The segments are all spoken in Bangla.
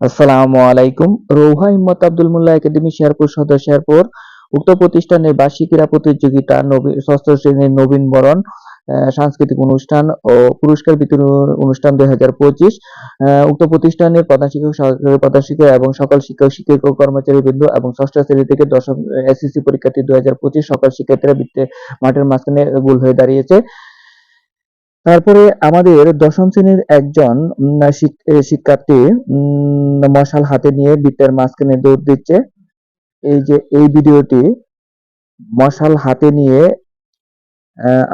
আসসালামু আলাইকুম। রৌহা হিম্মত আব্দুল মোল্লা একাডেমি শেরপুর সদর শেরপুর। উক্ত প্রতিষ্ঠানের বার্ষিক ক্রীড়া প্রতিযোগিতা ষষ্ঠ শ্রেণির নবীন বরণ সাংস্কৃতিক অনুষ্ঠান ও পুরস্কার বিতরণ অনুষ্ঠান দুই হাজার পঁচিশ। উক্ত প্রতিষ্ঠানের প্রধান শিক্ষক, সহকারী প্রধান শিক্ষক এবং সকল শিক্ষক শিক্ষক ও কর্মচারী বৃন্দ এবং ষষ্ঠ শ্রেণি থেকে দশম এসএসসি পরীক্ষার্থী দুই হাজার পঁচিশ সকল শিক্ষার্থীরা মাঠের মাঝখানে গোল হয়ে দাঁড়িয়েছে। তারপরে আমাদের দশম শ্রেণির একজন শিক্ষার্থী মশাল হাতে নিয়ে বৃত্তের মাঝখানে দৌড় দিচ্ছে। এই যে, এই ভিডিওটি মশাল হাতে নিয়ে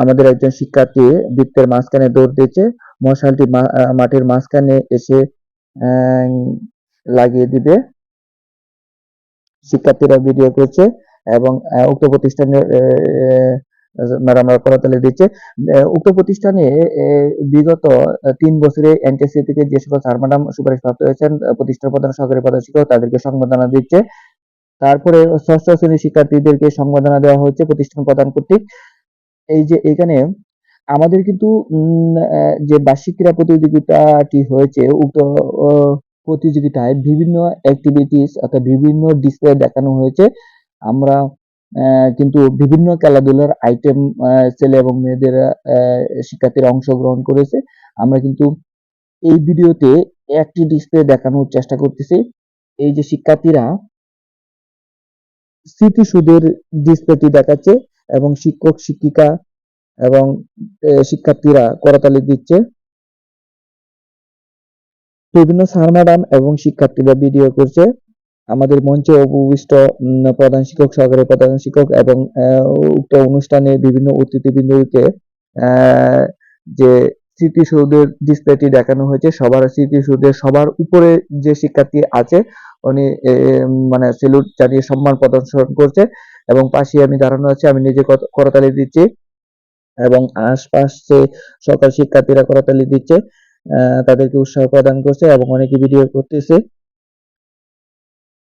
আমাদের একজন শিক্ষার্থী বৃত্তের মাঝখানে দৌড় দিচ্ছে। মশালটি মাঠের মাঝখানে এসে লাগিয়ে দিবে। শিক্ষার্থীরা ভিডিও করছে এবং উক্ত প্রতিষ্ঠানের দিচ্ছে উক্ত প্রতিষ্ঠানে বিগত তিন বছরে থেকে যে সকল ম্যাডাম সুপারিশ প্রাপ্ত হয়েছেন প্রতিষ্ঠান প্রধান সহকারী তাদেরকে সংবর্ধনা দিচ্ছে। তারপরে ষষ্ঠ শ্রেণির শিক্ষার্থীদেরকে সংবর্ধনা দেওয়া হচ্ছে প্রতিষ্ঠান প্রদান কর্তৃক। এই যে এখানে আমাদের কিন্তু যে বার্ষিক ক্রীড়া প্রতিযোগিতাটি হয়েছে, উক্ত প্রতিযোগিতায় বিভিন্ন অ্যাক্টিভিটিস অর্থাৎ বিভিন্ন ডিসপ্লে দেখানো হয়েছে। আমরা কিন্তু বিভিন্ন খেলাধুলার আইটেম ছেলে এবং মেয়েদের শিক্ষার্থীরা অংশগ্রহণ করেছে। আমরা কিন্তু এই ভিডিওতে একটি ডিসপ্লে দেখানোর চেষ্টা করতেছি। এই যে শিক্ষার্থীরা স্মৃতিসুদের ডিসপ্লেটি দেখাচ্ছে এবং শিক্ষক, শিক্ষিকা এবং শিক্ষার্থীরা করতালি দিচ্ছে। বিভিন্ন স্যার ম্যাডাম এবং শিক্ষার্থীরা ভিডিও করছে। আমাদের মঞ্চে উপবিষ্ট প্রধান শিক্ষক, সহকারী প্রধান শিক্ষক এবং উক্ত অনুষ্ঠানে বিভিন্ন অতিথিবৃন্দকে যে স্মৃতিসৌধের ডিসপ্লেটি দেখানো হয়েছে, সবার স্মৃতিসৌধের সবার উপরে যে শিক্ষার্থী আছে, উনি মানে সেলুট জানিয়ে সম্মান প্রদর্শন করছে এবং পাশে আমি দাঁড়ানো আছি, আমি নিজে করতালি দিচ্ছি এবং আশপাশে সকল শিক্ষার্থীরা করতালি দিচ্ছে তাদেরকে উৎসাহ প্রদান করছে এবং অনেকে ভিডিও করতেছে।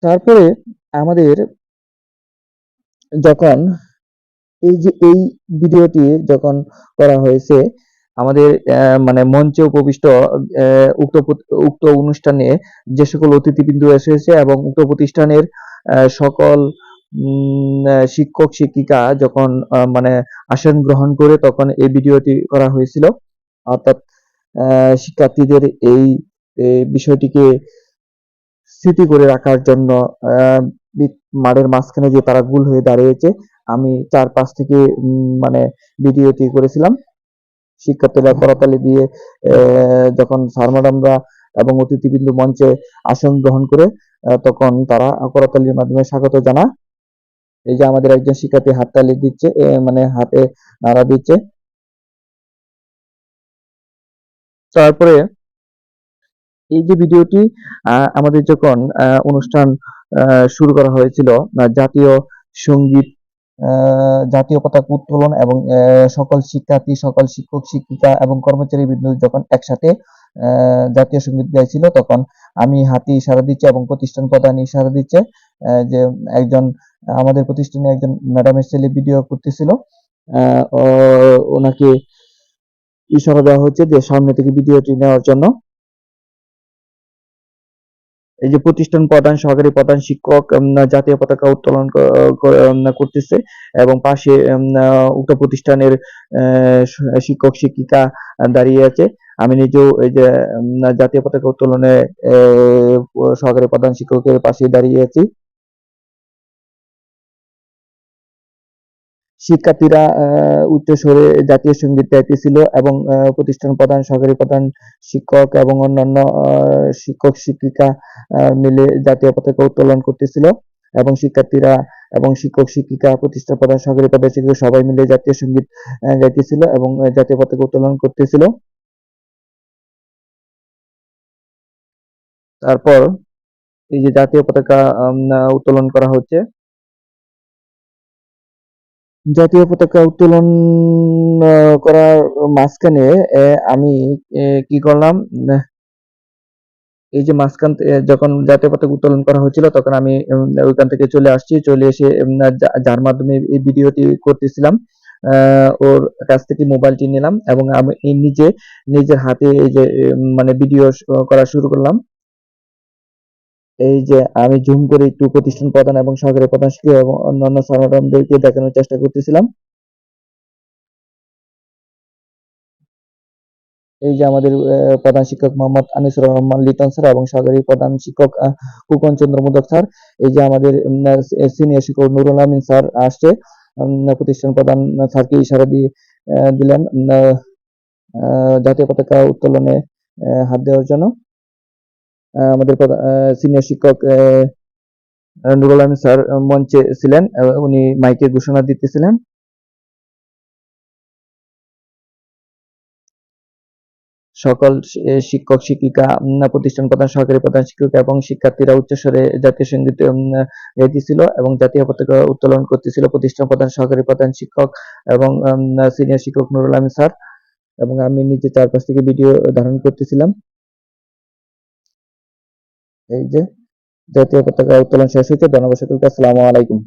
তারপরে আমাদের যখন এই যে এই ভিডিওটি যখন করা হয়েছে, আমাদের মানে মঞ্চে উপবিষ্ট উক্ত উক্ত অনুষ্ঠানে যে সকল অতিথিবৃন্দ এসেছে এবং উক্ত প্রতিষ্ঠানের সকল শিক্ষক, শিক্ষিকা যখন মানে আসন গ্রহণ করে তখন এই ভিডিওটি করা হয়েছিল। অর্থাৎ শিক্ষার্থীদের এই বিষয়টিকে স্মৃতি করে রাখার জন্য মাঠের মাঝখানে যে তারা গুল হয়ে দাঁড়িয়েছে, আমি চার চারপাশ থেকে মানে ভিডিওটি করেছিলাম। শিক্ষার্থীরা করতালি দিয়ে যখন স্যার ম্যাডামরা এবং অতিথিবৃন্দ মঞ্চে আসন গ্রহণ করে তখন তারা করতালির মাধ্যমে স্বাগত জানা এই যে আমাদের একজন শিক্ষার্থী হাততালি দিচ্ছে মানে হাতে নাড়া দিচ্ছে। তারপরে এই যে ভিডিওটি আমাদের যখন অনুষ্ঠান শুরু করা হয়েছিল জাতীয় সংগীত জাতীয় পতাকা উত্তোলন এবং সকল শিক্ষার্থী, সকল শিক্ষক, শিক্ষিকা এবং কর্মচারী বৃন্দ যখন একসাথে জাতীয় সংগীত গাইছিল, তখন আমি হাতি ইশারা দিচ্ছি এবং প্রতিষ্ঠান প্রধান ইশারা দিচ্ছে যে একজন, আমাদের প্রতিষ্ঠানে একজন ম্যাডামের ছেলে ভিডিও করতেছিল ওনাকে ইশারা দেওয়া হচ্ছে যে সামনে থেকে ভিডিওটি নেওয়ার জন্য। এই যে প্রতিষ্ঠান প্রধান, সহকারী প্রধান, শিক্ষক জাতীয় পতাকা উত্তোলন করতেছে এবং পাশে উক্ত প্রতিষ্ঠানের শিক্ষক, শিক্ষিকা দাঁড়িয়ে আছে। আমি নিজেও এই যে জাতীয় পতাকা উত্তোলনে সহকারী প্রধান, শিক্ষকের পাশে দাঁড়িয়ে আছি। শিক্ষার্থীরা আহ, উচ্চস্বরে জাতীয় সংগীত গাইতেছিল এবং প্রতিষ্ঠান প্রধান সহকারী প্রধান শিক্ষক এবং অন্যান্য শিক্ষক শিক্ষিকা মিলে জাতীয় পতাকা উত্তোলন করতেছিল এবং শিক্ষার্থীরা এবং শিক্ষক শিক্ষিকা প্রতিষ্ঠান প্রধান সহকারী প্রধান শিক্ষক সবাই মিলে জাতীয় সংগীত গাইতেছিল এবং জাতীয় পতাকা উত্তোলন করতেছিল। তারপর এই যে জাতীয় পতাকা উত্তোলন করা হচ্ছে জাতীয় পতাকা উত্তোলন করার মাঝখানে আমি কি করলাম? এই যে মাঝখান যখন জাতীয় পতাকা উত্তোলন করা হয়েছিল, তখন আমি ওইখান থেকে চলে আসছি, চলে এসে যার মাধ্যমে এই ভিডিওটি করতেছিলাম ওর কাছ থেকে মোবাইলটি নিলাম এবং আমি নিজে, নিজের হাতে এই যে মানে ভিডিও করা শুরু করলাম। এই যে আমি জুম করে একটু প্রতিষ্ঠান প্রধান এবং সহকারী প্রধান শিক্ষক এবং অন্যান্য স্যার দেখানোর চেষ্টা করতেছিলাম। এই যে আমাদের প্রধান শিক্ষক মোহাম্মদ আনিসুর রহমান লিটন স্যার এবং সহকারী প্রধান শিক্ষক কুকন চন্দ্র মোদক স্যার। এই যে আমাদের সিনিয়র শিক্ষক নুরুল আমিন স্যার আসছে। প্রতিষ্ঠান প্রধান স্যারকে ইশারা দিয়ে দিলেন জাতীয় পতাকা উত্তোলনে হাত দেওয়ার জন্য। আমাদের সিনিয়র শিক্ষক নুরুল আমিন স্যার মঞ্চে ছিলেন উনি মাইকে ঘোষণা দিতেছিলেন। সকল শিক্ষক, শিক্ষিকা প্রতিষ্ঠান প্রধান, সহকারী প্রধান, শিক্ষক এবং শিক্ষার্থীরা উচ্চস্বরে জাতীয় সংগীত গাইতেছিল এবং জাতীয় পতাকা উত্তোলন করতেছিল প্রতিষ্ঠান প্রধান, সহকারী প্রধান, শিক্ষক এবং সিনিয়র শিক্ষক নুরুল আমিন স্যার। এবং আমি নিজে চারপাশ থেকে ভিডিও ধারণ করতেছিলাম। এই যে জাতীয় পতাকা উত্তোলন শেষ হয়েছে। ধন্যবাদ সকলকে। আসসালামু আলাইকুম।